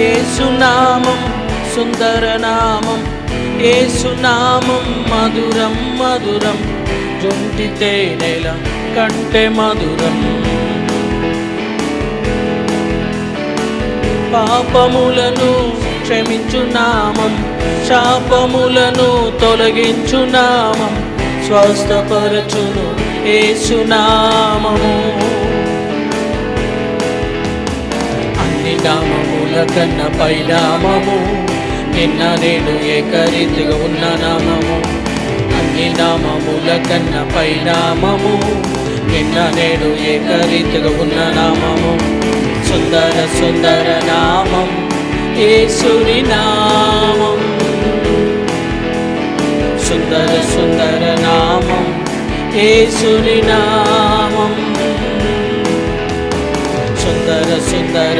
ఏసునామం సుందరనామం. ఏసునామం మధురం మధురం. జొంటి తేనెల కంటే మధురం. పాపములను క్షమించు నామం శాపములను తొలగించు నామం. స్వస్థపరచును ఏసునామము. అన్ని నామము కన్న పైనామము నిన్న నేను ఏకరీతిగా ఉన్న నామము. అన్ని నామముల కన్న పైనామము నిన్న నేను ఏకరీతిగా ఉన్న నామము. సుందర సుందర నామం ఏసుని నామం. సుందర సుందర నామం ఏసుని నామం. సుందర సుందర